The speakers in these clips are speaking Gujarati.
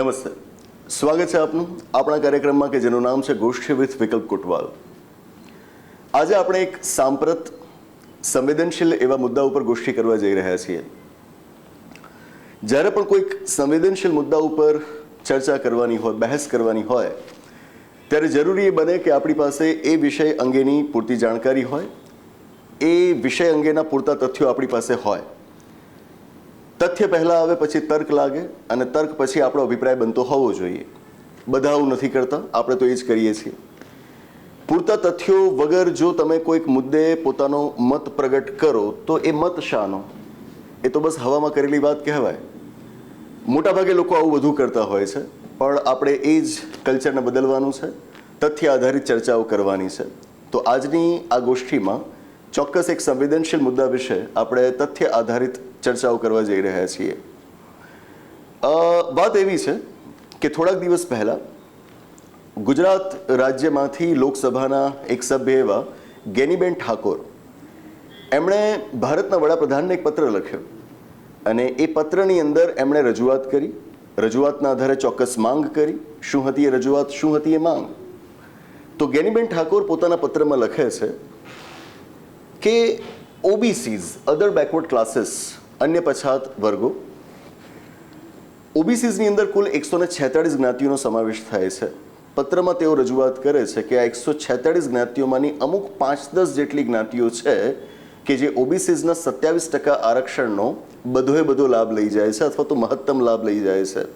નમસ્તે. સ્વાગત છે આપનું આપણા કાર્યક્રમમાં કે જેનું નામ છે ગોષ્ઠી વિથ વિકલ્પ કોટવાલ. આજે આપણે એક સાંપ્રત સંવેદનશીલ એવા મુદ્દા ઉપર ગોષ્ઠી કરવા જઈ રહ્યા છીએ. જ્યારે પણ કોઈક સંવેદનશીલ મુદ્દા ઉપર ચર્ચા કરવાની હોય, બહેસ કરવાની હોય, ત્યારે જરૂરી એ બને કે આપણી પાસે એ વિષય અંગેની પૂરતી જાણકારી હોય, એ વિષય અંગેના પૂરતા તથ્યો આપણી પાસે હોય. તથ્ય પહેલાં આવે, પછી તર્ક લાગે અને તર્ક પછી આપણો અભિપ્રાય બનતો હોવો જોઈએ. બધા આવું નથી કરતા, આપણે તો એ જ કરીએ છીએ. પૂરતા તથ્યો વગર જો તમે કોઈક મુદ્દે પોતાનો મત પ્રગટ કરો, તો એ મત શાનો? એ તો બસ હવામાં કરેલી વાત કહેવાય. મોટાભાગે લોકો આવું વધુ કરતા હોય છે, પણ આપણે એ જ કલ્ચરને બદલવાનું છે, તથ્ય આધારિત ચર્ચાઓ કરવાની છે. તો આજની આ ગોષ્ઠીમાં ચોક્કસ એક સંવેદનશીલ મુદ્દા વિશે આપણે તથ્ય આધારિત ચર્ચાઓ કરવા જઈ રહ્યા છીએ. વાત એવી છે કે થોડાક દિવસ પહેલા ગુજરાત રાજ્યમાંથી લોકસભાના એક સભ્ય એવા ગેનીબેન ઠાકોર એમણે ભારતના વડાપ્રધાનને એક પત્ર લખ્યો અને એ પત્રની અંદર એમણે રજૂઆત કરી, રજૂઆતના આધારે ચોક્કસ માંગ કરી, શું હતી એ રજૂઆત, શું હતી એ માંગ. તો ગેનીબેન ઠાકોર પોતાના પત્રમાં લખે છે કે ઓબીસીઝ અધર બેકવર્ડ ક્લાસીસ અન્ય પછાત વર્ગો. ઓબીસીઝની અંદર કુલ એકસો ને છેતાળીસ જ્ઞાતિઓનો સમાવેશ થાય છે. પત્રમાં તેઓ રજૂઆત કરે છે કે આ એકસો છેતાળીસ જ્ઞાતિઓમાંની અમુક પાંચ દસ જેટલી જ્ઞાતિઓ છે કે જે ઓબીસીઝના સત્યાવીસ ટકા આરક્ષણનો બધોએ બધો લાભ લઈ જાય છે અથવા તો મહત્તમ લાભ લઈ જાય છે.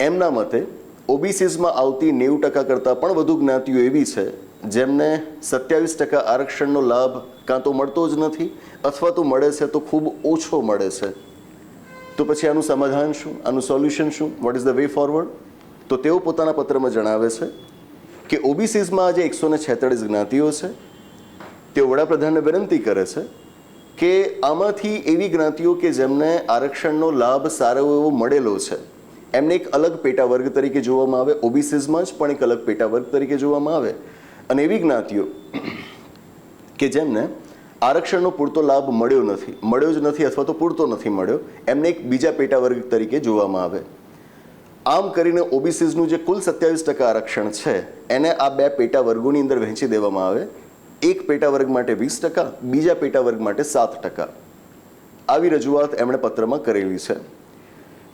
એમના મતે, ઓબીસીઝમાં આવતી નેવું ટકા કરતાં પણ વધુ જ્ઞાતિઓ એવી છે જેમને સત્યાવીસ ટકા આરક્ષણનો લાભ કાં તો મળતો જ નથી અથવા તો મળે છે તો ખૂબ ઓછો મળે છે. તો પછી આનું સમાધાન શું? આનું સોલ્યુશન શું? What is the way forward તો તેઓ પોતાના પત્રમાં જણાવે છે કે ઓબીસીઝમાં આજે એકસો ને છેતાળીસ જ્ઞાતિઓ છે. તેઓ વડાપ્રધાનને વિનંતી કરે છે કે આમાંથી એવી જ્ઞાતિઓ કે જેમને આરક્ષણનો લાભ સારો એવો મળેલો છે. એમને એક અલગ પેટા વર્ગ તરીકે જોવામાં આવે. ઓબીસીઝમાં જ પણ એક અલગ પેટા વર્ગ તરીકે જોવામાં આવે. અને એવી જ્ઞાતિઓ કે જેમને આરક્ષણનો પૂરતો લાભ મળ્યો નથી, મળ્યો જ નથી અથવા તો પૂરતો નથી મળ્યો, એમને એક બીજા પેટા વર્ગ તરીકે જોવામાં આવે. આમ કરીને ઓબીસીઝનું જે કુલ સત્યાવીસ ટકા આરક્ષણ છે, એને આ બે પેટા વર્ગોની અંદર વહેંચી દેવામાં આવે. એક પેટા વર્ગ માટે વીસ ટકા, બીજા પેટા વર્ગ માટે સાત ટકા. આવી રજૂઆત એમણે પત્રમાં કરેલી છે.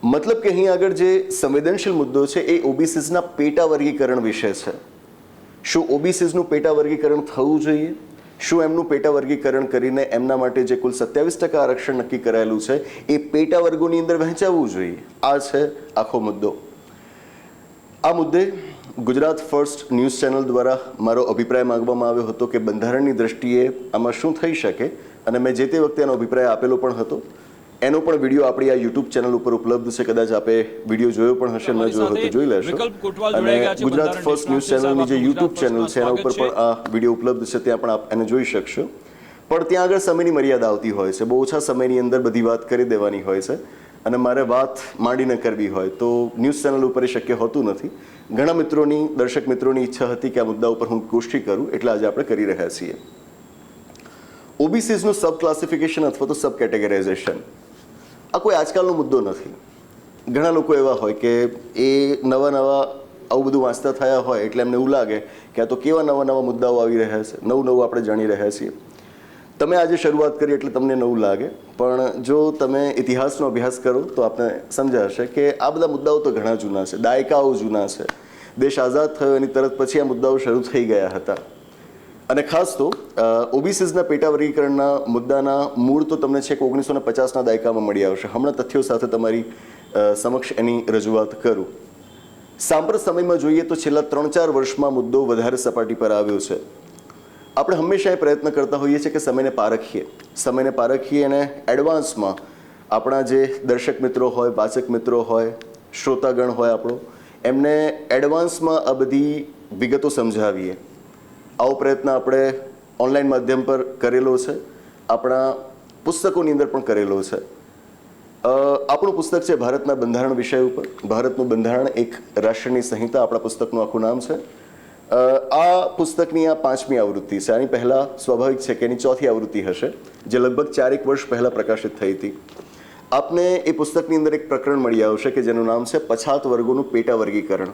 મતલબ કે અહીં આગળ જે સંવેદનશીલ મુદ્દો છે, એ ઓબીસીઝના પેટા વર્ગીકરણ વિશે છે. શું ઓબીસીઝનું પેટા વર્ગીકરણ થવું જોઈએ? શું એમનું પેટા વર્ગીકરણ કરીને એમના માટે જે કુલ સત્યાવીસ ટકા આરક્ષણ નક્કી કરાયેલું છે, એ પેટા વર્ગોની અંદર વહેંચાવવું જોઈએ. આ છે આખો મુદ્દો. આ મુદ્દે ગુજરાત ફર્સ્ટ ન્યૂઝ ચેનલ દ્વારા મારો અભિપ્રાય માંગવામાં આવ્યો હતો કે બંધારણની દ્રષ્ટિએ આમાં શું થઈ શકે, અને મેં જે તે વખતે એનો અભિપ્રાય આપેલો પણ હતો એનો પણ વીડિયો આપણી આ યુટ્યુબ ચેનલ ઉપર ઉપલબ્ધ છે. કદાચ આપે વીડિયો જોયો પણ હશે ન જોયો તો જોઈ લેશો. અને ગુજરાત ફર્સ્ટ ન્યૂઝ ચેનલની જે યુટ્યુબ ચેનલ છે એના ઉપર પણ આ વીડિયો ઉપલબ્ધ છે ત્યાં પણ આપ એને જોઈ શકશો. પણ ત્યાં આગળ સમયની મર્યાદા આવતી હોય છે. બહુ ઓછા સમયની અંદર બધી વાત કરી દેવાની હોય છે. અને મારે વાત માંડીને કરવી હોય તો ન્યૂઝ ચેનલ ઉપર એ શક્ય હોતું નથી. ઘણા મિત્રોની દર્શક મિત્રોની ઈચ્છા હતી કે આ મુદ્દા ઉપર હું ગોષ્ઠી કરું એટલે આજે આપણે કરી રહ્યા છીએ. ઓબીસીઝનું સબ ક્લાસિફિકેશન અથવા તો સબ કેટેગરાઇઝેશન આ કોઈ આજકાલનો મુદ્દો નથી. ઘણા લોકો એવા હોય કે એ નવા નવા આવું બધું વાંચતા થયા હોય એટલે એમને એવું લાગે કે આ તો કેવા નવા નવા મુદ્દાઓ આવી રહ્યા છે, નવું નવું આપણે જાણી રહ્યા છીએ. તમે આજે શરૂઆત કરી એટલે તમને નવું લાગે, પણ જો તમે ઇતિહાસનો અભ્યાસ કરો તો આપને સમજાશે કે આ બધા મુદ્દાઓ તો ઘણા જૂના છે, દાયકાઓ જૂના છે. દેશ આઝાદ થયો એની તરત પછી આ મુદ્દાઓ શરૂ થઈ ગયા હતા. અને ખાસ તો ઓબીસીઝના પેટા વર્ગીકરણના મુદ્દાના મૂળ તો તમને છેક ઓગણીસો ને પચાસના દાયકામાં મળી આવશે. હમણાં તથ્યો સાથે તમારી સમક્ષ એની રજૂઆત કરું. સાંપ્રત સમયમાં જોઈએ તો છેલ્લા ત્રણ ચાર વર્ષમાં મુદ્દો વધારે સપાટી પર આવ્યો છે. આપણે હંમેશા એ પ્રયત્ન કરતા હોઈએ છીએ કે સમયને પારખીએ. સમયને પારખીએ અને એડવાન્સમાં આપણા જે દર્શક મિત્રો હોય, વાચક મિત્રો હોય, શ્રોતાગણ હોય આપણો, એમને એડવાન્સમાં આ બધી વિગતો સમજાવીએ. આવો પ્રયત્ન આપણે ઓનલાઈન માધ્યમ પર કરેલો છે. આપણા પુસ્તકોની અંદર પણ કરેલો છે. આપણું પુસ્તક છે ભારતના બંધારણ વિષય ઉપર. ભારતનું બંધારણ એક રાષ્ટ્રની સંહિતા, આપણા પુસ્તકનું આખું નામ છે. આ પુસ્તકની આ પાંચમી આવૃત્તિ છે. આની પહેલાં સ્વાભાવિક છે કે એની ચોથી આવૃત્તિ હશે, જે લગભગ ચારેક વર્ષ પહેલાં પ્રકાશિત થઈ હતી. આપને એ પુસ્તકની અંદર એક પ્રકરણ મળી આવશે કે જેનું નામ છે પછાત વર્ગોનું પેટા વર્ગીકરણ.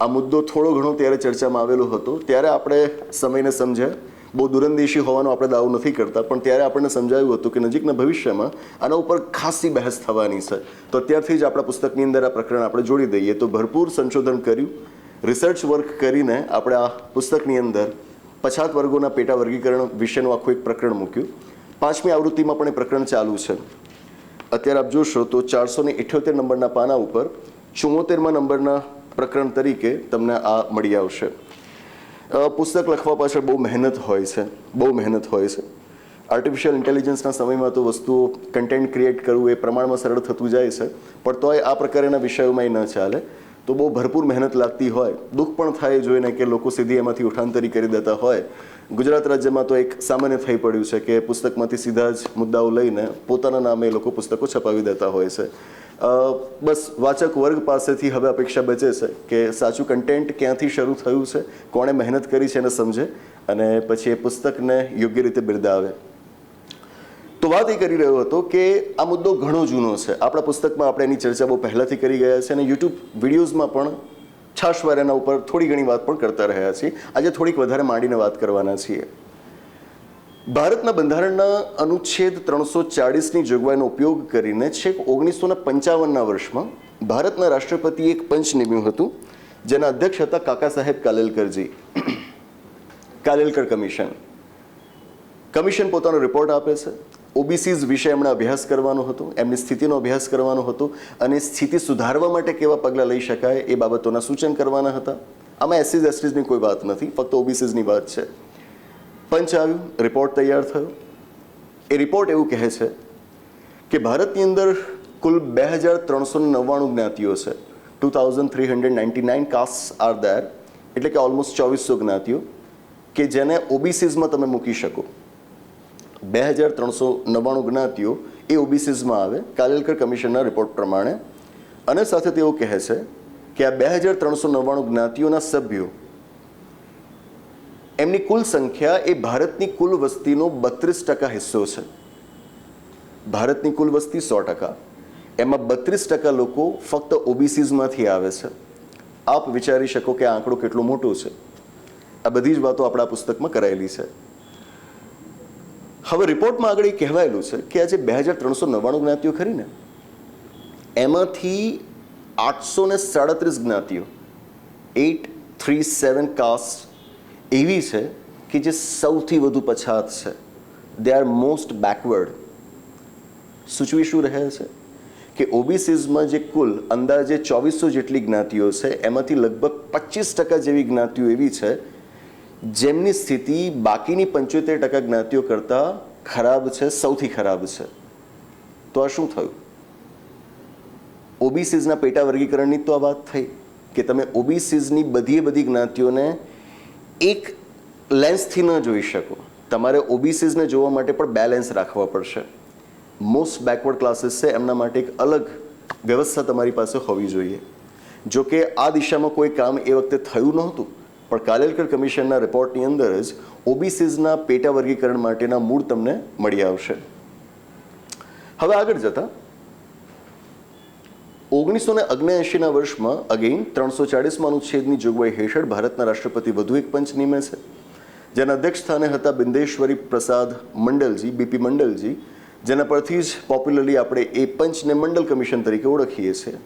આ મુદ્દો થોડો ઘણો ત્યારે ચર્ચામાં આવેલો હતો. ત્યારે આપણે સમયને સમજ્યા બહુ દૂરંદેશી હોવાનો આપણે દાવો નથી કરતા. પણ ત્યારે આપણને સમજાયું હતું કે નજીકના ભવિષ્યમાં આના ઉપર ખાસી બહેસ થવાની છે. તો અત્યારથી જ આપણા પુસ્તકની અંદર આ પ્રકરણ આપણે જોડી દઈએ. તો ભરપૂર સંશોધન કર્યું. રિસર્ચ વર્ક કરીને આપણે આ પુસ્તકની અંદર પછાત વર્ગોના પેટા વર્ગીકરણ વિશેનું આખું એક પ્રકરણ મૂક્યું. પાંચમી આવૃત્તિમાં પણ એ પ્રકરણ ચાલુ છે. અત્યારે આપ જોશો તો ચારસો ને ઇઠ્યોતેર નંબરના પાના ઉપર ચુમ્મોતેરમાં નંબરના પ્રકરણ તરીકે તમને આ મળી આવશે. પુસ્તક લખવા પાછળ બહુ મહેનત હોય છે, બહુ મહેનત હોય છે. આર્ટિફિશિયલ ઇન્ટેલિજન્સના સમયમાં તો વસ્તુઓ કન્ટેન્ટ ક્રિએટ કરવું એ પ્રમાણમાં સરળ થતું જાય છે, પણ તોય આ પ્રકારના વિષયોમાં એ ન ચાલે. તો બહુ ભરપૂર મહેનત લાગતી હોય, દુઃખ પણ થાય જોઈને કે લોકો સીધી એમાંથી ઉઠાંતરી કરી દેતા હોય. ગુજરાત રાજ્યમાં તો એક સામાન્ય થઈ પડ્યું છે કે પુસ્તકમાંથી સીધા જ મુદ્દાઓ લઈને પોતાના નામે એ લોકો પુસ્તકો છપાવી દેતા હોય છે. બસ વાચક વર્ગ પાસેથી હવે અપેક્ષા બચે છે કે સાચું કન્ટેન્ટ ક્યાંથી શરૂ થયું છે, કોણે મહેનત કરી છે એને સમજે અને પછી એ પુસ્તકને યોગ્ય રીતે બિરદાવે. તો વાત એ કરી રહ્યો હતો કે આ મુદ્દો ઘણો જૂનો છે. આપણા પુસ્તકમાં આપણે એની ચર્ચા બહુ પહેલાંથી કરી ગયા છે અને યુટ્યુબ વિડીયોઝમાં પણ છાશવાર એના ઉપર થોડી ઘણી વાત પણ કરતા રહ્યા છીએ. આજે થોડીક વધારે માંડીને વાત કરવાના છીએ. ભારતના બંધારણના અનુચ્છેદ ત્રણસો ચાળીસની જોગવાઈનો ઉપયોગ કરીને છેક ઓગણીસો પંચાવનના વર્ષમાં ભારતના રાષ્ટ્રપતિએ એક પંચ નિમ્યું હતું, જેના અધ્યક્ષ હતા કાકા સાહેબ કાલેલકરજી. કાલેલકર કમિશન. કમિશન પોતાનો રિપોર્ટ આપે છે. ઓબીસીઝ વિશે એમણે અભ્યાસ કરવાનો હતો, એમની સ્થિતિનો અભ્યાસ કરવાનો હતો અને સ્થિતિ સુધારવા માટે કેવા પગલાં લઈ શકાય એ બાબતોના સૂચન કરવાના હતા. આમાં એસસીઝ એસટીઝની કોઈ વાત નથી, ફક્ત ઓબીસીઝની વાત છે. પંચ આવ્યું, રિપોર્ટ તૈયાર થયો. એ રિપોર્ટ એવું કહે છે કે ભારતની અંદર કુલ બે હજાર ત્રણસો નવ્વાણું જ્ઞાતિઓ છે. Two thousand three hundred ninety nine caste are there એટલે કે ઓલમોસ્ટ ચોવીસો જ્ઞાતિઓ, કે જેને ઓબીસીઝમાં તમે મૂકી શકો. બે હજાર ત્રણસો નવ્વાણું જ્ઞાતિઓ એ ઓબીસીઝમાં આવે કાલેલકર કમિશનના રિપોર્ટ પ્રમાણે. અને સાથે તેઓ કહે છે કે આ બે હજાર ત્રણસો નવ્વાણું જ્ઞાતિઓના સભ્યો, એમની કુલ સંખ્યા એ ભારતની કુલ વસ્તીનો બત્રીસ ટકા હિસ્સો છે. ભારતની કુલ વસ્તી સો ટકા. એમાં બત્રીસ ટકા લોકો ફક્ત ઓબીસીઝમાંથી આવે છે. આપ વિચારી શકો કે આંકડો કેટલો મોટો છે. આ બધી જ વાતો આપણા પુસ્તકમાં કરાયેલી છે. હવે રિપોર્ટમાં આગળ એ કહેવાયેલું છે કે આજે બે હજાર ત્રણસો નવ્વાણું જ્ઞાતિઓ ખરી ને? એમાંથી આઠસો ને સાડત્રીસ જ્ઞાતિઓ એટ થ્રી સેવન કાસ્ટ એવી છે કે જે સૌથી વધુ પછાત છે. દે આર મોસ્ટ બેકવર્ડ સૂચવી શું રહે છે? કે ઓબીસીઝમાં જે કુલ અંદાજે ચોવીસો જેટલી જ્ઞાતિઓ છે, એમાંથી લગભગ પચીસ ટકા જેવી જ્ઞાતિઓ એવી છે જેમની સ્થિતિ બાકીની પંચોતેર ટકા જ્ઞાતિઓ કરતાં ખરાબ છે, સૌથી ખરાબ છે. તો આ શું થયું? ઓબીસીઝના પેટા વર્ગીકરણની તો આ વાત થઈ કે તમે ઓબીસીઝની બધી બધી જ્ઞાતિઓને એક લેન્સથી ન જોઈ શકો. તમારે ઓબીસીઝને જોવા માટે પણ બેલેન્સ રાખવા પડશે. મોસ્ટ બેકવર્ડ ક્લાસીસ છે, એમના માટે એક અલગ વ્યવસ્થા તમારી પાસે હોવી જોઈએ. જો કે આ દિશામાં કોઈ કામ એ વખતે થયું નહોતું. પણ કાલેલકર કમિશનના રિપોર્ટની અંદર જ ઓબીસીઝના પેટા વર્ગીકરણ માટેના મૂળ તમને મળી આવશે. હવે આગળ જતા ઓગણીસો ને અગ્નેએંશીના વર્ષમાં અગેઇન ત્રણસો ચાળીસમાં અનુચ્છેદની જોગવાઈ હેઠળ ભારતના રાષ્ટ્રપતિ વધુ એક પંચ નિમે છે. જેના અધ્યક્ષ સ્થાને હતા બિંદેશ્વરી પ્રસાદ મંડલજી, બીપી મંડલજી, જેના પરથી જ પોપ્યુલરલી આપણે એ પંચને મંડલ કમિશન તરીકે ઓળખીએ છીએ.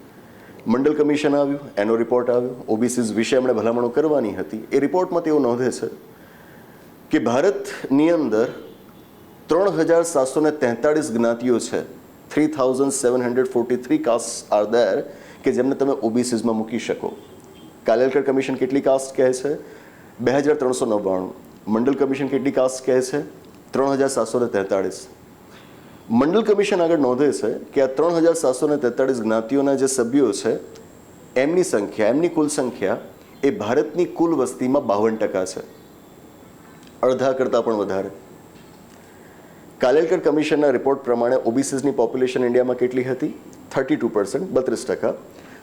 મંડલ કમિશન આવ્યું, એનો રિપોર્ટ આવ્યો. ઓબીસીઝ વિશે એમણે ભલામણો કરવાની હતી. એ રિપોર્ટમાં તેઓ નોંધે છે કે ભારતની અંદર ત્રણ હજાર સાતસો ને તેતાળીસ જ્ઞાતિઓ છે. Three thousand seven hundred forty three caste are there કે જેમને તમે ઓબીસીઝમાં મૂકી શકો. કાલેલકર કમિશન કેટલી કાસ્ટ કહે છે? બે હજાર ત્રણસો નવ્વાણું. મંડલ કમિશન કેટલી કાસ્ટ કહે છે? ત્રણ હજાર સાતસો ને તેતાળીસ. મંડલ કમિશન આગળ નોંધે છે કે આ ત્રણ હજાર સાતસો ને તેતાળીસ જ્ઞાતિઓના જે સભ્યો છે, એમની સંખ્યા, એમની કુલ સંખ્યા એ ભારતની કુલ વસ્તીમાં બાવન ટકા છે. અડધા કરતાં પણ વધારે. કાલેલકર કમિશનના રિપોર્ટ પ્રમાણે ઓબીસીસની પોપ્યુલેશન ઇન્ડિયામાં કેટલી હતી? થર્ટી ટુ પર્સન્ટ, બત્રીસ ટકા.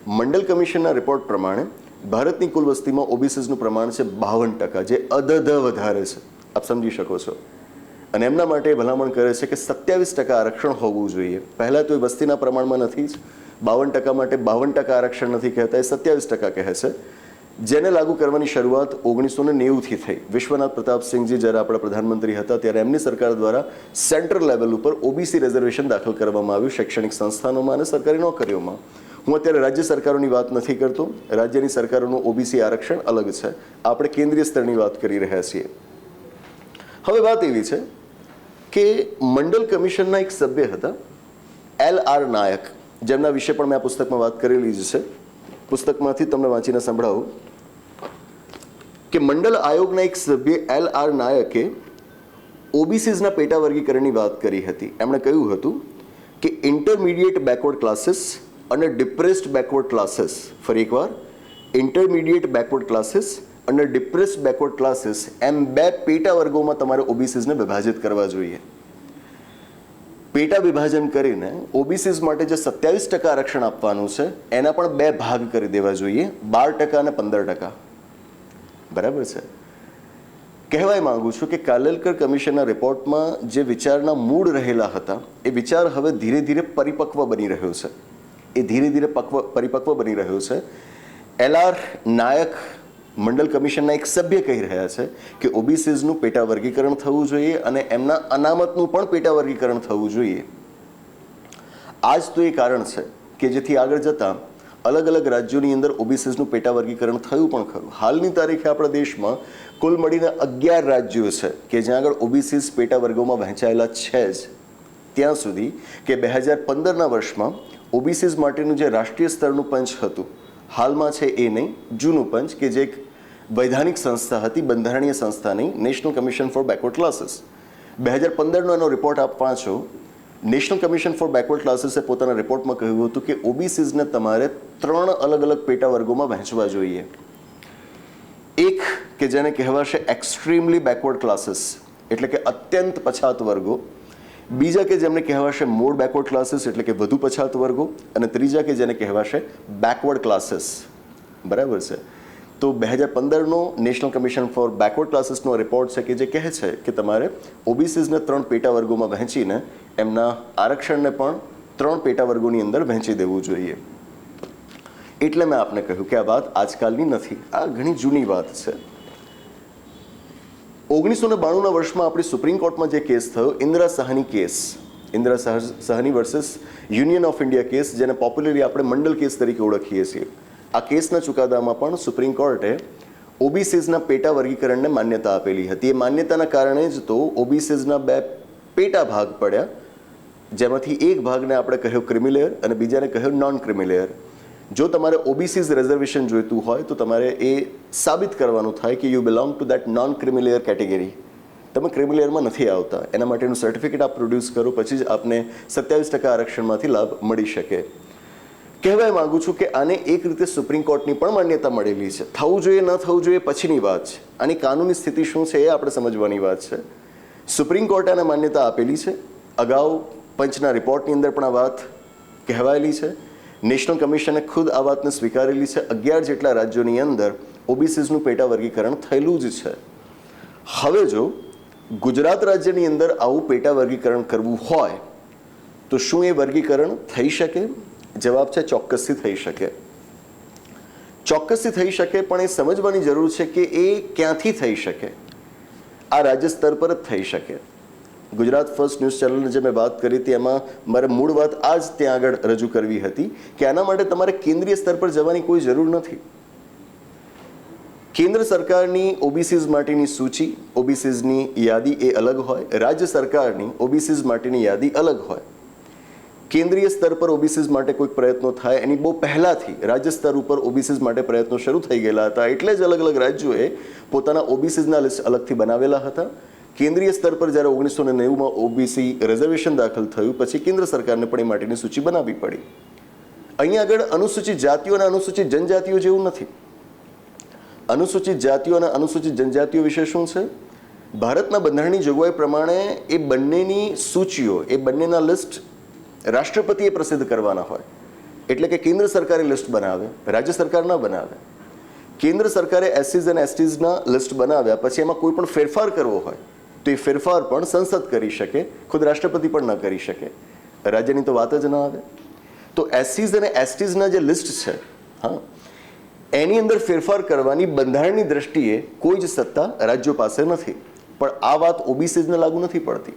મંડલ કમિશનના રિપોર્ટ પ્રમાણે ભારતની કુલ વસ્તીમાં ઓબીસીસનું પ્રમાણ છે બાવન ટકા, જે અધધ વધારે છે. આપ સમજી શકો છો. અને એમના માટે ભલામણ કરે છે કે સત્યાવીસ ટકા આરક્ષણ હોવું જોઈએ. પહેલાં તો એ વસ્તીના પ્રમાણમાં નથી જ. બાવન ટકા માટે બાવન ટકા આરક્ષણ નથી કહેતા, એ સત્યાવીસ ટકા કહે છે. જેને લાગુ કરવાની શરૂઆત ઓગણીસો ને નેવુંથી થઈ. વિશ્વનાથ પ્રતાપસિંહજી જ્યારે આપણા પ્રધાનમંત્રી હતા, ત્યારે એમની સરકાર દ્વારા સેન્ટ્રલ લેવલ ઉપર ઓબીસી રિઝર્વેશન દાખલ કરવામાં આવ્યું શૈક્ષણિક સંસ્થાનોમાં અને સરકારી નોકરીઓમાં. હું અત્યારે રાજ્ય સરકારોની વાત નથી કરતો. રાજ્યની સરકારોનું ઓબીસી આરક્ષણ અલગ છે. આપણે કેન્દ્રીય સ્તરની વાત કરી રહ્યા છીએ. હવે વાત એવી છે કે મંડળ કમિશનના એક સભ્ય હતા, એલ આર નાયક. જેમના વિશે પણ મેં આ પુસ્તકમાં વાત કરેલી જ છે. પુસ્તકમાંથી તમને વાંચીને સંભળાવું. કે મંડળ આયોગના એક સભ્ય એલ આર નાયકે ઓબીસીઝના પેટા વર્ગીકરણની વાત કરી હતી. એમણે કહ્યું હતું કે ઇન્ટરમીડિયેટ બેકવર્ડ ક્લાસીસ અને ડિપ્રેસ્ડ બેકવર્ડ ક્લાસીસ. ફરી એકવાર, ઇન્ટરમીડિયેટ બેકવર્ડ ક્લાસીસ અને ડિપ્રેસ બેકવર્ડ ક્લાસીસ એમ બે પેટા વર્ગોમાં તમારે ઓબીસીઝને વિભાજિત કરવા જોઈએ. પેટા વિભાજન કરીને ઓબીસીઝ માટે જે સત્યાવીસ ટકા આરક્ષણ આપવાનું છે, એના પણ બે ભાગ કરી દેવા જોઈએ. બાર ટકા અને પંદર ટકા. બરાબર છે? કહેવાય માંગુ છું કે કાલેલકર કમિશનના રિપોર્ટમાં જે વિચારના મૂળ રહેલા હતા, એ વિચાર હવે ધીરે ધીરે પરિપક્વ બની રહ્યો છે. એ ધીરે ધીરે પક્વ પરિપક્વ બની રહ્યો છે. એલ આર નાયક મંડળ કમિશનના એક સભ્ય કહી રહ્યા છે કે ઓબીસીઝનું પેટા વર્ગીકરણ થવું જોઈએ અને એમના અનામતનું પણ પેટા વર્ગીકરણ થવું જોઈએ. આ જ તો એ કારણ છે કે જેથી આગળ જતાં અલગ અલગ રાજ્યોની અંદર ઓબીસીઝનું પેટા વર્ગીકરણ થયું પણ ખરું. હાલની તારીખે આપણા દેશમાં કુલ મળીને અગિયાર રાજ્યો છે કે જ્યાં આગળ ઓબીસીઝ પેટા વર્ગોમાં વહેંચાયેલા છે જ. ત્યાં સુધી કે બે હજાર પંદરના વર્ષમાં ઓબીસીઝ માટેનું જે રાષ્ટ્રીય સ્તરનું પંચ હતું, હાલમાં છે એ નહીં, જૂનું પંચ કે જે એક વૈધાનિક સંસ્થા હતી, બંધારણીય સંસ્થાની national commission for backward classes. બે હજાર પંદરનો એનો રિપોર્ટ આપવા છો નેશનલ કમિશન ફોર બેકવર્ડ ક્લાસીસે પોતાના રિપોર્ટમાં કહ્યું હતું કે ઓબીસીઝને તમારે ત્રણ અલગ અલગ પેટા વર્ગોમાં વહેંચવા જોઈએ. એક કે જેને કહેવાશે એક્સ્ટ્રીમલી બેકવર્ડ ક્લાસીસ એટલે કે અત્યંત પછાત વર્ગો. બીજા કે જેમને કહેવાશે મોર બેકવર્ડ ક્લાસીસ એટલે કે વધુ પછાત વર્ગો. અને ત્રીજા કે જેને કહેવાશે બેકવર્ડ ક્લાસીસ બરાબર છે? તો બે હજાર પંદરનો નેશનલ કમિશન ફોર બેકવર્ડ ક્લાસીસનો રિપોર્ટ છે કે જે કહે છે કે તમારે ઓબીસીઝને ત્રણ પેટા વર્ગોમાં વહેંચીને એમના આરક્ષણને પણ ત્રણ પેટા વર્ગોની અંદર વહેંચી દેવું જોઈએ. એટલે મેં આપને કહ્યું કે આ વાત આજકાલની નથી, આ ઘણી જૂની વાત છે. ઓગણીસો ને બાણુંના વર્ષમાં આપણી સુપ્રીમ કોર્ટમાં જે કેસ થયો, Indira Sawhney case, Indira Sahni versus union of India case, જેને પોપ્યુલરલી આપણે મંડલ કેસ તરીકે ઓળખીએ છીએ. આ કેસના ચુકાદામાં પણ સુપ્રીમ કોર્ટે ઓબીસીઝના પેટા વર્ગીકરણને માન્યતા આપેલી હતી. એ માન્યતાના કારણે જ તો ઓબીસીઝના બે પેટા ભાગ પડ્યા. જેમાંથી એક ભાગને આપણે કહ્યું ક્રિમિલેયર અને બીજાને કહ્યું નોન ક્રિમિલેયર જો તમારે ઓબીસીઝ રિઝર્વેશન જોઈતું હોય તો તમારે એ સાબિત કરવાનું થાય કે you belong to that non creamy layer category. તમે ક્રિમિલેયરમાં નથી આવતા. એના માટેનું સર્ટિફિકેટ આપ પ્રોડ્યુસ કરો, પછી જ આપને સત્યાવીસ ટકા આરક્ષણમાંથી લાભ મળી શકે. કહેવાય માંગુ છું કે આને એક રીતે સુપ્રીમ કોર્ટની પણ માન્યતા મળેલી છે. થવું જોઈએ, ન થવું જોઈએ, પછીની વાત છે. આની કાનૂની સ્થિતિ શું છે એ આપણે સમજવાની વાત છે. સુપ્રીમ કોર્ટે આને માન્યતા આપેલી છે. અગાઉ પંચના રિપોર્ટની અંદર પણ આ વાત કહેવાયેલી છે. નેશનલ કમિશને ખુદ આ વાતને સ્વીકારેલી છે. અગિયાર જેટલા રાજ્યોની અંદર ઓબીસીઝનું પેટા વર્ગીકરણ થયેલું જ છે. હવે જો ગુજરાત રાજ્યની અંદર આવું પેટા વર્ગીકરણ કરવું હોય, તો શું એ વર્ગીકરણ થઈ શકે? જવાબ છે ચોક્કસથી થઈ શકે. ચોક્કસથી થઈ શકે, પણ એ સમજવાની જરૂર છે કે એ ક્યાંથી થઈ શકે? આ રાજ્ય સ્તર પર જ થઈ શકે. ગુજરાત ફર્સ્ટ ન્યૂઝ ચેનલની જે મેં વાત કરી હતી, એમાં મારે મૂળ વાત આ જ ત્યાં આગળ રજૂ કરવી હતી કે આના માટે તમારે કેન્દ્રીય સ્તર પર જવાની કોઈ જરૂર નથી. કેન્દ્ર સરકારની ઓબીસીઝ માટેની સૂચિ, ઓબીસીઝની યાદી એ અલગ હોય. રાજ્ય સરકારની ઓબીસીઝ માટેની યાદી અલગ હોય. કેન્દ્રીય સ્તર પર ઓબીસીઝ માટે કોઈક પ્રયત્નો થાય, એની બહુ પહેલાંથી રાજ્ય સ્તર ઉપર ઓબીસીઝ માટે પ્રયત્નો શરૂ થઈ ગયેલા હતા. એટલે જ અલગ અલગ રાજ્યોએ પોતાના ઓબીસીઝના લિસ્ટ અલગથી બનાવેલા હતા. કેન્દ્રીય સ્તર પર જ્યારે ઓગણીસો ને નેવુંમાં ઓબીસી રિઝર્વેશન દાખલ થયું, પછી કેન્દ્ર સરકારને પણ એ માટેની સૂચિ બનાવવી પડી. અહીંયા આગળ અનુસૂચિત જાતિઓ અને અનુસૂચિત જનજાતિઓ જેવું નથી. અનુસૂચિત જાતિઓ અને અનુસૂચિત જનજાતિઓ વિશે શું છે? ભારતના બંધારણની જોગવાઈ પ્રમાણે એ બંનેની સૂચિઓ, એ બંનેના લિસ્ટ રાષ્ટ્રપતિએ પ્રસિદ્ધ કરવાના હોય, એટલે કે કેન્દ્ર સરકારે લિસ્ટ બનાવે, રાજ્ય સરકાર ન બનાવે. કેન્દ્ર સરકારે એસસીઝ અને એસટીઝના લિસ્ટ બનાવ્યા, પછી એમાં કોઈ પણ ફેરફાર કરવો હોય, તો એ ફેરફાર પણ સંસદ કરી શકે, ખુદ રાષ્ટ્રપતિ પણ ન કરી શકે. રાજ્યની તો વાત જ ન આવે. તો એસસીઝ અને એસટીઝના જે લિસ્ટ છે, હા, એની અંદર ફેરફાર કરવાની બંધારણની દ્રષ્ટિએ કોઈ જ સત્તા રાજ્યો પાસે નથી. પણ આ વાત ઓબીસીઝને લાગુ નથી પડતી.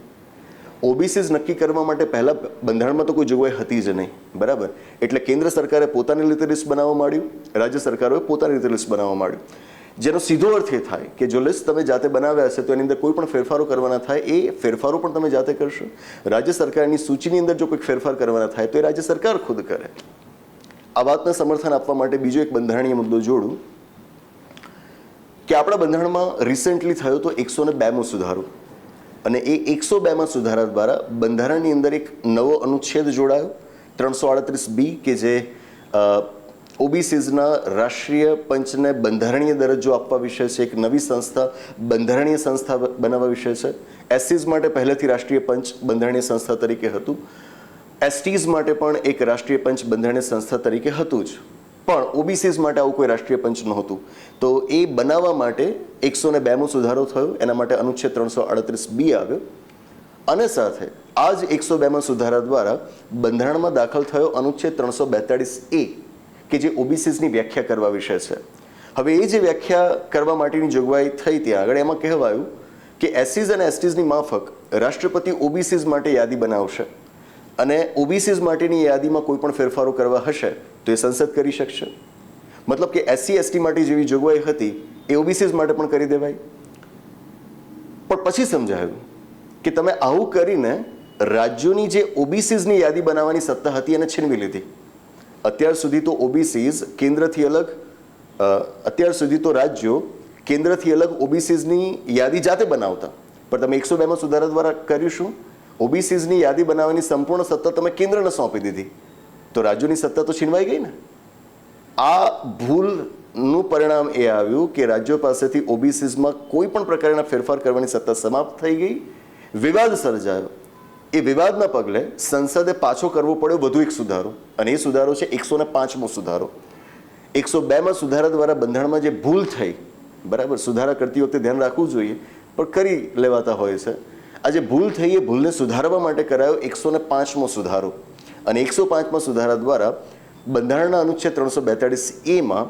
ઓબીસીઝ નક્કી કરવા માટે પહેલાં બંધારણમાં તો કોઈ જોગવાઈ હતી જ નહીં. બરાબર? એટલે કેન્દ્ર સરકારે પોતાની રીતે લિસ્ટ બનાવવા માંડ્યું, રાજ્ય સરકારોએ પોતાની રીતે લિસ્ટ બનાવવા માંડ્યું. જેનો સીધો અર્થ એ થાય કે જો લિસ્ટ તમે જાતે બનાવ્યા હશે તો એની અંદર કોઈ પણ ફેરફારો કરવાના થાય, એ ફેરફારો પણ તમે જાતે કરશો. રાજ્ય સરકારની સૂચિની અંદર જો કોઈક ફેરફાર કરવાના થાય, તો એ રાજ્ય સરકાર ખુદ કરે. આ વાતને સમર્થન આપવા માટે બીજો એક બંધારણીય મુદ્દો જોડું, કે આપણા બંધારણમાં રિસેન્ટલી થયો તો એકસો ને બેમો સુધારો. અને એ એકસો બેમાં સુધારા દ્વારા બંધારણની અંદર એક નવો અનુચ્છેદ જોડાયો. ત્રણસો આડત્રીસ બી કે જે ઓબીસીઝના રાષ્ટ્રીય પંચને બંધારણીય દરજ્જો આપવા વિશે છે, એક નવી સંસ્થા બંધારણીય સંસ્થા બનાવવા વિશે છે. એસસીઝ માટે પહેલેથી રાષ્ટ્રીય પંચ બંધારણીય સંસ્થા તરીકે હતું. એસટીઝ માટે પણ એક રાષ્ટ્રીય પંચ બંધારણીય સંસ્થા તરીકે હતું જ. પણ ઓબીસીઝ માટે આવું કોઈ રાષ્ટ્રીય પંચ નહોતું. તો એ બનાવવા માટે એકસો ને બેમો સુધારો થયો, એના માટે અનુચ્છેદ ત્રણસો અડત્રીસ બી આવ્યો. અને સાથે આ જ એકસો બેમાં સુધારા દ્વારા બંધારણમાં દાખલ થયો અનુચ્છેદ ત્રણસો બેતાળીસ એ, કે જે ઓબીસીઝની વ્યાખ્યા કરવા વિશે છે. હવે એ જે વ્યાખ્યા કરવા માટેની જોગવાઈ થઈ ત્યાં આગળ એમાં કહેવાયું કે એસસીઝ અને એસટીઝની માફક રાષ્ટ્રપતિ ઓબીસીઝ માટે યાદી બનાવશે. અને ઓબીસીઝ માટેની યાદીમાં કોઈ પણ ફેરફારો કરવા હશે, તો એ સંસદ કરી શકશે. મતલબ કે એસસી એસટી માટે જેવી જોગવાઈ હતી, એ ઓબીસીઝ માટે પણ કરી દેવાય. પણ પછી સમજાયું કે તમે આવું કરીને રાજ્યોની જે ઓબીસીઝની યાદી બનાવવાની સત્તા હતી એને છીનવી લીધી. અત્યાર સુધી તો ઓબીસીઝ કેન્દ્રથી અલગ અત્યાર સુધી તો રાજ્યો કેન્દ્રથી અલગ ઓબીસીઝની યાદી જાતે બનાવતા. પણ તમે એકસો બેમાં સુધારા દ્વારા કર્યું શું? ઓબીસીઝની યાદી બનાવવાની સંપૂર્ણ સત્તા તમે કેન્દ્રને સોંપી દીધી. તો રાજ્યોની સત્તા તો છીનવાઈ ગઈ ને? આ ભૂલનું પરિણામ એ આવ્યું કે રાજ્યો પાસેથી ઓબીસીઝમાં કોઈ પણ પ્રકારના ફેરફાર કરવાની સત્તા સમાપ્ત થઈ ગઈ. વિવાદ સર્જાયો. એ વિવાદના પગલે સંસદે પાછો કરવો પડ્યો વધુ એક સુધારો. અને એ સુધારો છે એકસો ને પાંચમો સુધારો. એકસો બેમાં સુધારા દ્વારા બંધારણમાં જે ભૂલ થઈ, બરાબર, સુધારા કરતી વખતે ધ્યાન રાખવું જોઈએ, પણ કરી લેવાતા હોય છે. આ જે ભૂલ થઈ એ ભૂલને સુધારવા માટે કરાયો એકસો ને પાંચમો સુધારો. અને એકસો પાંચમા સુધારા દ્વારા બંધારણના અનુચ્છેદ ત્રણસો બેતાળીસ એમાં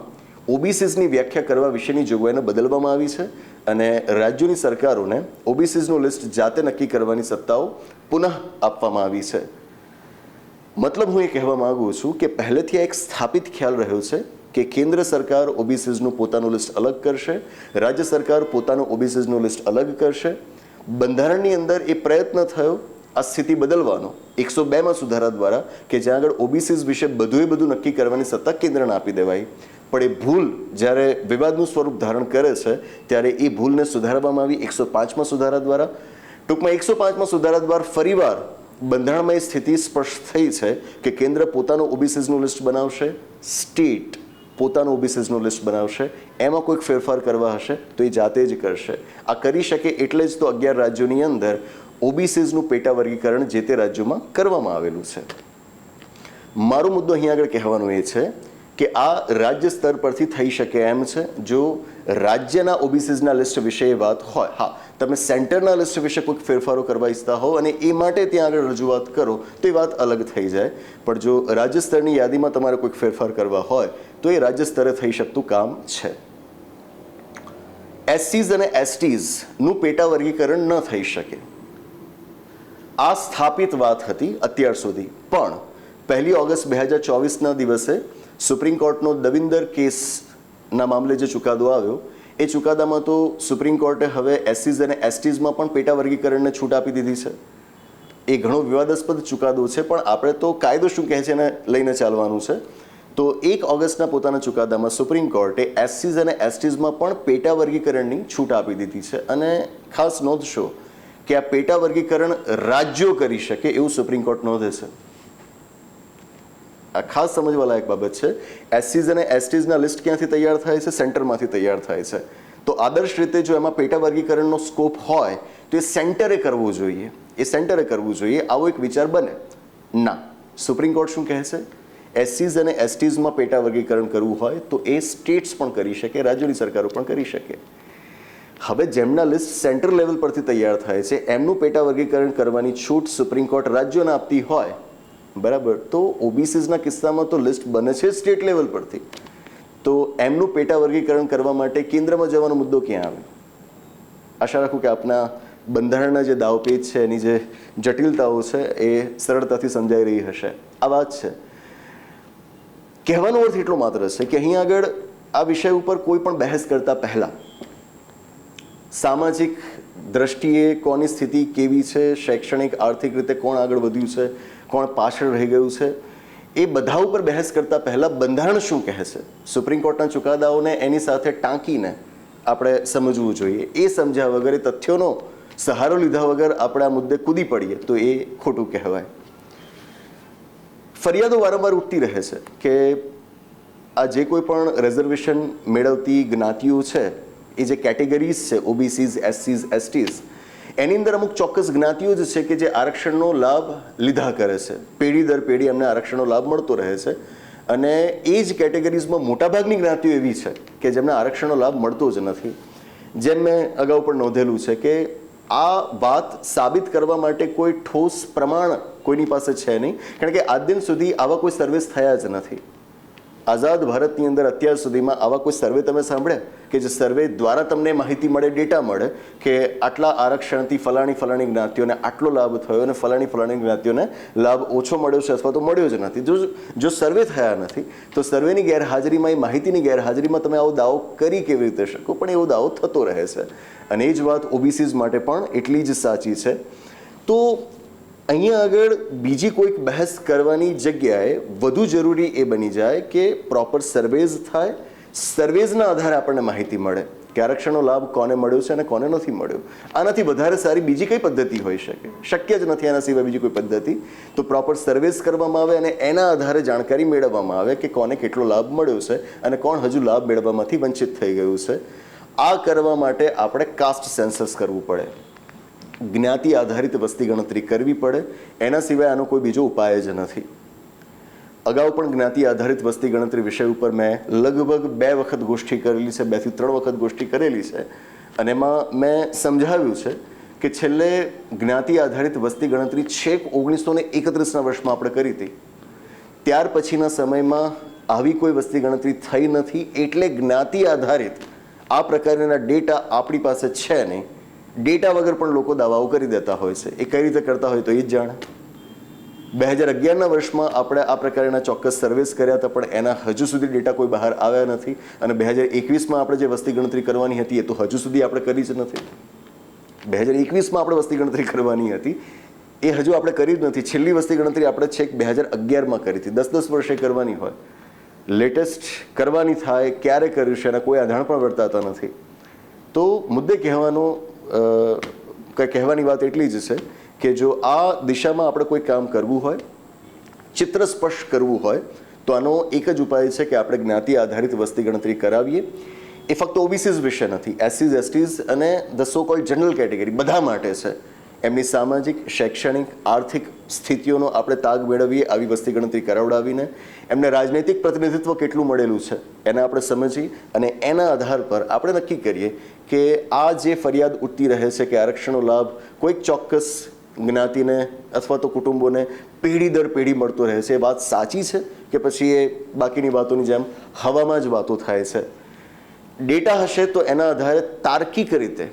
ઓબીસીસની વ્યાખ્યા કરવા વિશેની જોગવાઈને બદલવામાં આવી છે અને રાજ્યોની સરકારોને ઓબીસીઝનું લિસ્ટ જાતે નક્કી કરવાની સત્તાઓ પુનઃ આપવામાં આવી છે. મતલબ હું એ કહેવા માગું છું કે પહેલેથી આ એક સ્થાપિત ખ્યાલ રહ્યો છે કે કેન્દ્ર સરકાર ઓબીસીઝનું પોતાનું લિસ્ટ અલગ કરશે, રાજ્ય સરકાર પોતાનું ઓબીસીઝનું લિસ્ટ અલગ કરશે બંધારણની અંદર એ પ્રયત્ન થયો આ સ્થિતિ બદલવાનો. એકસો બેમાં સુધારા દ્વારા કે જ્યાં આગળ ઓબીસીઝ વિશે બધું બધું નક્કી કરવાની સત્તા કેન્દ્રને આપી દેવાય પણ એ ભૂલ જ્યારે વિવાદનું સ્વરૂપ ધારણ કરે છે, ત્યારે એ ભૂલને સુધારવામાં આવી એકસો પાંચમાં સુધારા દ્વારા. ટૂંકમાં એકસો પાંચમાં સુધારા દ્વારા ફરીવાર બંધારણમાં એ સ્થિતિ સ્પષ્ટ થઈ છે કે કેન્દ્ર પોતાનું ઓબીસીઝનું લિસ્ટ બનાવશે. સ્ટેટ. પોતાનું ઓબીસીઝનું લિસ્ટ બનાવશે, એમાં કોઈક ફેરફાર કરવા હશે, તો એ જાતે જ કરશે. આ કરી શકે એટલે જ તો અગિયાર રાજ્યોની અંદર ઓબીસીઝનું પેટા વર્ગીકરણ જે તે રાજ્યોમાં કરવામાં આવેલું છે. મારો મુદ્દો અહીં આગળ કહેવાનો એ છે કે આ રાજ્ય સ્તર પરથી થઈ શકે એમ છે. જો રાજ્યના ઓબીસીઝના લિસ્ટ વિશે વાત હોય, હા, તમે સેન્ટરના લિસ્ટ વિશે કોઈક ફેરફારો કરવા ઈચ્છતા હો અને એ માટે ત્યાં આગળ રજૂઆત કરો, તો એ વાત અલગ થઈ જાય. પણ જો રાજ્ય સ્તરની યાદીમાં તમારે કોઈક ફેરફાર કરવા હોય તો એ રાજ્ય સ્તરે થઈ શકતું કામ છે. એસસીઝ અને એસટીઝનું પેટા વર્ગીકરણ ન થઈ શકે. આ સ્થાપિત વાત હતી અત્યાર સુધી. પણ પહેલી ઓગસ્ટ બે હજાર ચોવીસના દિવસે સુપ્રીમ કોર્ટનો દવિંદર કેસના મામલે જે ચુકાદો આવ્યો, એ ચુકાદામાં તો સુપ્રીમ કોર્ટે હવે એસસીઝ અને એસટીઝમાં પણ પેટા વર્ગીકરણને છૂટ આપી દીધી છે. એ ઘણો વિવાદાસ્પદ ચુકાદો છે, પણ આપણે તો કાયદો શું કહે છે એને લઈને ચાલવાનું છે? તો એક ઓગસ્ટના પોતાના ચુકાદામાં સુપ્રીમ કોર્ટે એસસીઝ અને એસટીઝમાં પણ પેટા વર્ગીકરણની છૂટ આપી દીધી છે. અને ખાસ નોંધશો કે આ પેટા વર્ગીકરણ રાજ્યો કરી શકે એવું સુપ્રીમ કોર્ટ નોંધે છે. આ ખાસ સમજવા લાયક બાબત છે. એસસીઝ અને એસટીઝના લિસ્ટ ક્યાંથી તૈયાર થાય છે? સેન્ટરમાંથી તૈયાર થાય છે. તો આદર્શ રીતે જો એમાં પેટા વર્ગીકરણનો સ્કોપ હોય, તો એ સેન્ટરે કરવું જોઈએ. એ સેન્ટરે કરવું જોઈએ. આવો એક વિચાર બને. ના. સુપ્રીમ કોર્ટ શું કહે છે? એસસીઝ અને એસટીઝમાં પેટા વર્ગીકરણ કરવું હોય તો એ સ્ટેટ્સ પણ કરી શકે, રાજ્યોની સરકારો પણ કરી શકે. હવે જેમના લિસ્ટ સેન્ટ્રલ લેવલ પરથી તૈયાર થાય છે, એમનું પેટા વર્ગીકરણ કરવાની છૂટ સુપ્રીમ કોર્ટ રાજ્યોને આપતી હોય, બરાબર? તો ઓબીસીઝના કિસ્સામાં તો લિસ્ટ બને છે સ્ટેટ લેવલ પરથી. તો એમનું પેટા વર્ગીકરણ કરવા માટે કેન્દ્રમાં જવાનો મુદ્દો ક્યાં આવે? આશા રાખું કે આપના બંધારણના જે દાવપેચ છે, એની જે જટિલતાઓ છે, એ સરળતાથી સમજાઈ રહી હશે. આ વાત છે. કહેવાનો અર્થ એટલો માત્ર છે કે અહીં આગળ આ વિષય ઉપર કોઈ પણ બહેસ કરતા પહેલા સામાજિક દ્રષ્ટિએ કોની સ્થિતિ કેવી છે, શૈક્ષણિક, આર્થિક રીતે કોણ આગળ વધ્યું છે, કોણ પાછળ રહી ગયું છે, એ બધા ઉપર બહેસ કરતા પહેલા બંધારણ શું કહે છે? સુપ્રીમ કોર્ટના ચુકાદાઓને એની સાથે ટાંકીને આપણે સમજવું જોઈએ. એ સમજ્યા વગર, એ તથ્યોનો સહારો લીધા વગર આપણે આ મુદ્દે કૂદી પડીએ, તો એ ખોટું કહેવાય. ફરિયાદો વારંવાર ઉઠતી રહે છે કે આ જે કોઈ પણ રિઝર્વેશન મેળવતી જ્ઞાતિઓ છે, એ જે કેટેગરીઝ છે ઓબીસીઝ એસસીઝ એસટીઝ એની અંદર અમુક ચોક્કસ જ્ઞાતિઓ જ છે કે જે આરક્ષણનો લાભ લીધા કરે છે. પેઢી દર પેઢી એમને આરક્ષણનો લાભ મળતો રહે છે અને એ જ કેટેગરીઝમાં મોટાભાગની જ્ઞાતિઓ એવી છે કે જેમને આરક્ષણનો લાભ મળતો જ નથી. જેમ મેં અગાઉ પણ નોંધેલું છે કે આ વાત સાબિત કરવા માટે કોઈ ઠોસ પ્રમાણ કોઈની પાસે છે નહીં. કારણ કે આજ દિન સુધી આવા કોઈ સર્વિસ થયા જ નથી. આઝાદ ભારતની અંદર અત્યાર સુધીમાં આવા કોઈ સર્વે તમે સાંભળ્યા? કે જે સર્વે દ્વારા તમને માહિતી મળે ડેટા મળે, કે આટલા આરક્ષણથી ફલાણી ફલાણી જ્ઞાતિઓને આટલો લાભ થયો અને ફલાણી ફલાણી જ્ઞાતિઓને લાભ ઓછો મળ્યો છે અથવા તો મળ્યો જ નથી? જો જો સર્વે થયા નથી, તો સર્વેની ગેરહાજરીમાં, એ માહિતીની ગેરહાજરીમાં તમે આવો દાવો કરી કેવી રીતે શકો? પણ એવો દાવો થતો રહે છે. અને એ જ વાત ઓબીસીઝ માટે પણ એટલી જ સાચી છે. તો અહીંયા આગળ બીજી કોઈક બહેસ કરવાની જગ્યાએ વધુ જરૂરી એ બની જાય કે પ્રોપર સર્વેઝ થાય. સર્વેઝના આધારે આપણને માહિતી મળે કે આરક્ષણનો લાભ કોને મળ્યો છે અને કોને નથી મળ્યો. આનાથી વધારે સારી બીજી કઈ પદ્ધતિ હોઈ શકે? શક્ય જ નથી આના સિવાય બીજી કોઈ પદ્ધતિ. તો પ્રોપર સર્વેસ કરવામાં આવે અને એના આધારે જાણકારી મેળવવામાં આવે કે કોને કેટલો લાભ મળ્યો છે અને કોણ હજુ લાભ મેળવવામાંથી વંચિત થઈ ગયું છે. આ કરવા માટે આપણે કાસ્ટ સેન્સસ કરવું પડે. જ્ઞાતિ આધારિત વસ્તી ગણતરી કરવી પડે, એના સિવાય આનો કોઈ બીજો ઉપાય જ નથી. અગાઉ પણ જ્ઞાતિ આધારિત વસ્તી ગણતરી વિષય ઉપર મેં લગભગ બે વખત ગોષ્ઠી કરેલી છે, બેથી ત્રણ વખત ગોષ્ઠી કરેલી છે, અને એમાં મેં સમજાવ્યું છે કે છેલ્લે જ્ઞાતિ આધારિત વસ્તી ગણતરી છેક ઓગણીસો ને એકત્રીસના વર્ષમાં આપણે કરી હતી. ત્યાર પછીના સમયમાં આવી કોઈ વસ્તી ગણતરી થઈ નથી, એટલે જ્ઞાતિ આધારિત આ પ્રકારના ડેટા આપણી પાસે છે નહીં. ડેટા વગર પણ લોકો દાવાઓ કરી દેતા હોય છે. એ કઈ રીતે કરતા હોય તો એ જ જાણે. બે હજાર અગિયારના વર્ષમાં આપણે આ પ્રકારના ચોક્કસ સર્વેસ કર્યા હતા, પણ એના હજુ સુધી ડેટા કોઈ બહાર આવ્યા નથી. અને બે હજાર એકવીસમાં આપણે જે વસ્તી ગણતરી કરવાની હતી, એ તો હજુ સુધી આપણે કરી જ નથી. બે હજાર એકવીસમાં આપણે વસ્તી ગણતરી કરવાની હતી, એ હજુ આપણે કરી જ નથી. છેલ્લી વસ્તી ગણતરી આપણે છેક બે હજાર અગિયારમાં કરી હતી. દસ દસ વર્ષે કરવાની હોય. લેટેસ્ટ કરવાની થાય, ક્યારે કર્યું છે, એના કોઈ આધાર પણ વર્તાતા નથી. તો મુદ્દે કહેવાનો અ, કહેવાની વાત એટલી જ છે કે જો આ દિશામાં આપણે કોઈ કામ કરવું હોય ચિત્ર સ્પર્શ કરવું હોય તો આનો એક જ ઉપાય છે કે આપણે જ્ઞાતિ આધારિત વસ્તી ગણતરી કરાવીએ. એ ફક્ત ઓબીસીઝ વિશે નથી એસસીઝ એસટીઝ અને the so called general category બધા માટે છે. એમની સામાજિક, શૈક્ષણિક, આર્થિક સ્થિતિઓનો આપણે તાગ મેળવીએ આવી વસ્તી ગણતરી કરાવડાવીને એમને રાજનૈતિક પ્રતિનિધિત્વ કેટલું મળેલું છે એને આપણે સમજી અને એના આધાર પર આપણે નક્કી કરીએ કે આ જે ફરિયાદ ઉઠતી રહે છે કે આરક્ષણનો લાભ કોઈક ચોક્કસ જ્ઞાતિને અથવા તો કુટુંબોને પેઢી દર પેઢી મળતો રહે છે, એ વાત સાચી છે કે પછી એ બાકીની વાતોની જેમ હવામાં જ વાતો થાય છે. ડેટા હશે તો એના આધારે તાર્કિક રીતે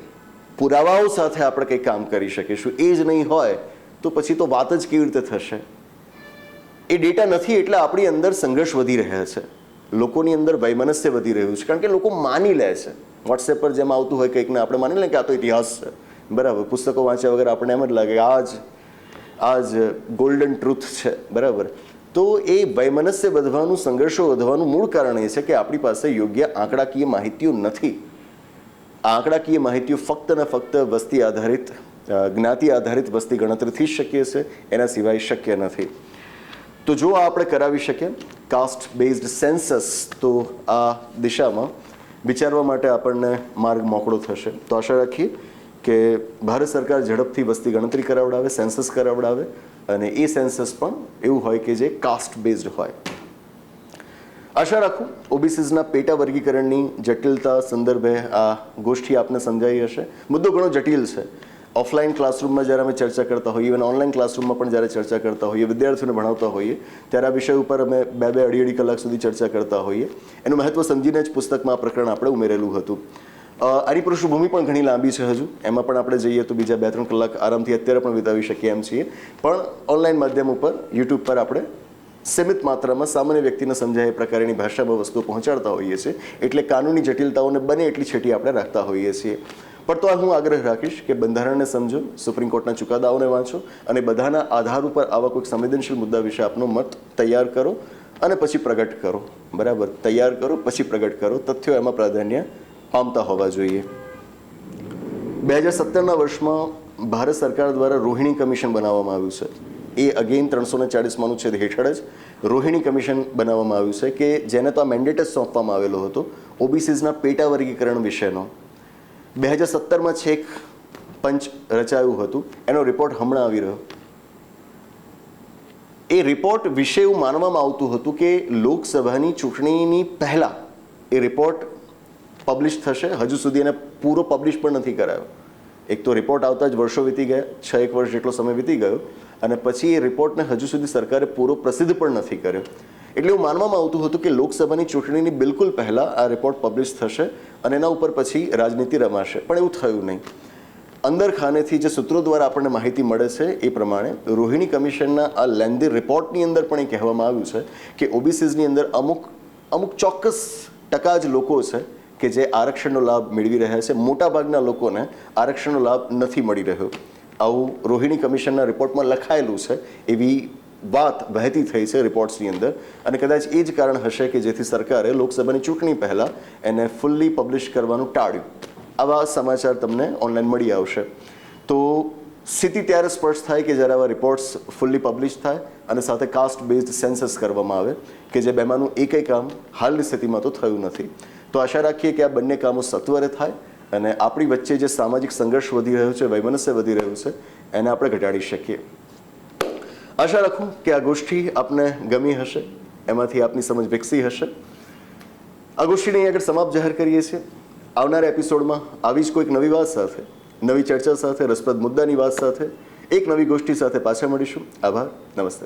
પુરાવાઓ સાથે આપણે કંઈ કામ કરી શકીશું, એ જ નહીં હોય તો પછી તો વાત જ કેવી રીતે થશે? એ ડેટા નથી એટલે આપણી અંદર સંઘર્ષ વધી રહ્યા છે. લોકોની અંદર વૈમનસ્ય વધી રહ્યું છે. કારણ કે લોકો માની લે છે. વોટ્સએપ પર જેમ આવતું હોય કંઈકને આપણે માની લે કે આ તો ઇતિહાસ છે. બરાબર, પુસ્તકો વાંચ્યા વગર આપણને એમ જ લાગે આ જ આ જ ગોલ્ડન ટ્રુથ છે. બરાબર. તો એ વૈમનસ્ય વધવાનું, સંઘર્ષો વધવાનું મૂળ કારણ એ છે કે આપણી પાસે યોગ્ય આંકડાકીય માહિતીઓ નથી. આ આંકડાકીય માહિતીઓ ફક્ત ને ફક્ત વસ્તી આધારિત જ્ઞાતિ આધારિત વસ્તી ગણતરીથી જ શક્ય છે, એના સિવાય શક્ય નથી. તો જો આપણે કરાવી શકીએ કાસ્ટ બેઝડ સેન્સસ તો આ દિશામાં વિચારવા માટે આપણને માર્ગ મોકળો થશે. તો આશા રાખીએ કે ભારત સરકાર ઝડપથી વસ્તી ગણતરી કરાવડાવે સેન્સસ કરાવડાવે, અને એ સેન્સસ પણ એવું હોય કે જે કાસ્ટ બેઝડ હોય. આશા રાખું, ઓબીસીઝના પેટા વર્ગીકરણની જટિલતા સંદર્ભે આ ગોષ્ઠી આપને સમજાઈ હશે. મુદ્દો ઘણો જટિલ છે. ઓફલાઈન ક્લાસરૂમમાં જ્યારે અમે ચર્ચા કરતા હોઈએ અને ઓનલાઈન ક્લાસરૂમમાં પણ જ્યારે ચર્ચા કરતા હોઈએ, વિદ્યાર્થીઓને ભણાવતા હોઈએ, ત્યારે આ વિષય ઉપર અમે બે બે અઢી અઢી કલાક સુધી ચર્ચા કરતા હોઈએ. એનું મહત્વ સમજીને જ પુસ્તકમાં આ પ્રકરણ આપણે ઉમેરેલું હતું. આની પૃષ્ઠભૂમિ પણ ઘણી લાંબી છે હજુ. એમાં પણ આપણે જઈએ તો બીજા બે ત્રણ કલાક આરામથી અત્યારે પણ વિતાવી શકીએ એમ છીએ. પણ ઓનલાઈન માધ્યમ ઉપર, યુટ્યુબ પર આપણે સીમિત માત્રામાં સામાન્ય વ્યક્તિને સમજાય એ પ્રકારની ભાષામાં વસ્તુઓ પહોંચાડતા હોઈએ છીએ. એટલે કાનૂની જટિલતાઓને બને એટલી છેટી આપણે રાખતા હોઈએ છીએ. પણ તો હું આગ્રહ રાખીશ કે બંધારણને સમજો, સુપ્રીમ કોર્ટના ચુકાદાઓને વાંચો અને બધાના આધાર ઉપર આવા કોઈક સંવેદનશીલ મુદ્દા વિશે આપનો મત તૈયાર કરો અને પછી પ્રગટ કરો. બરાબર? તૈયાર કરો, પછી પ્રગટ કરો. તથ્યો એમાં પ્રાધાન્ય પામતા હોવા જોઈએ. બે હજાર સત્તરના વર્ષમાં ભારત સરકાર દ્વારા રોહિણી કમિશન બનાવવામાં આવ્યું છે. એ અગેન ત્રણસો ને ચાળીસમાંનું છે હેઠળ જ રોહિણી કમિશન બનાવવામાં આવ્યું છે કે જેને તો આ મેન્ડેટ જ સોંપવામાં આવેલો હતો ઓબીસીઝના પેટા વર્ગીકરણ વિશેનો. બે હજાર સત્તરમાં છેક પંચ રચાયું હતું. એનો રિપોર્ટ હમણાં આવી રહ્યો. એ રિપોર્ટ વિશે એવું માનવામાં આવતું હતું કે લોકસભાની ચૂંટણીની પહેલાં એ રિપોર્ટ પબ્લિશ થશે. હજુ સુધી એને પૂરો પબ્લિશ પણ નથી કરાયો. એક તો રિપોર્ટ આવતા જ વર્ષો વીતી ગયા. છ એક વર્ષ જેટલો સમય વીતી ગયો. અને પછી એ રિપોર્ટને હજુ સુધી સરકારે પૂરો પ્રસિદ્ધ પણ નથી કર્યો. એટલે એવું માનવામાં આવતું હતું કે લોકસભાની ચૂંટણીની બિલકુલ પહેલાં આ રિપોર્ટ પબ્લિશ થશે અને એના ઉપર પછી રાજનીતિ રમાશે. પણ એવું થયું નહીં. અંદર ખાનેથી જે સૂત્રો દ્વારા આપણને માહિતી મળે છે એ પ્રમાણે રોહિણી કમિશનના આ લેન્ધી રિપોર્ટની અંદર પણ એ કહેવામાં આવ્યું છે કે ઓબીસીઝની અંદર અમુક અમુક ચોક્કસ ટકા જ લોકો છે કે જે આરક્ષણનો લાભ મેળવી રહ્યા છે. મોટાભાગના લોકોને આરક્ષણનો લાભ નથી મળી રહ્યો. આવું રોહિણી કમિશનના રિપોર્ટમાં લખાયેલું છે, એવી વાત વહેતી થઈ છે રિપોર્ટ્સની અંદર. અને કદાચ એ જ કારણ હશે કે જેથી સરકારે લોકસભાની ચૂંટણી પહેલાં એને ફૂલ્લી પબ્લિશ કરવાનું ટાળ્યું. આવા સમાચાર તમને ઓનલાઈન મળી આવશે. તો સ્થિતિ ત્યારે સ્પષ્ટ થાય કે જ્યારે આવા રિપોર્ટ્સ ફૂલ્લી પબ્લિશ થાય અને સાથે કાસ્ટ બેઝડ સેન્સસ કરવામાં આવે કે જે બેમાંનું એકેય કામ હાલની સ્થિતિમાં તો થયું નથી. તો આશા રાખીએ કે આ બંને કામો સત્વરે થાય અને આપણી વચ્ચે જે સામાજિક સંઘર્ષ વધી રહ્યો છે, વૈમનસ્ય વધી રહ્યું છે, એને આપણે ઘટાડી શકીએ. આશા રાખું કે આ ગોષ્ઠી આપને ગમી હશે, એમાંથી આપની સમજ વિકસી હશે. આ ગોષ્ઠીને અહીં આગળ સમાપ્ત જાહેર કરીએ છીએ. આવનારા એપિસોડમાં આવી જ કોઈક નવી વાત સાથે, નવી ચર્ચા સાથે, રસપ્રદ મુદ્દાની વાત સાથે, એક નવી ગોષ્ઠી સાથે પાછા મળીશું. આભાર, નમસ્તે.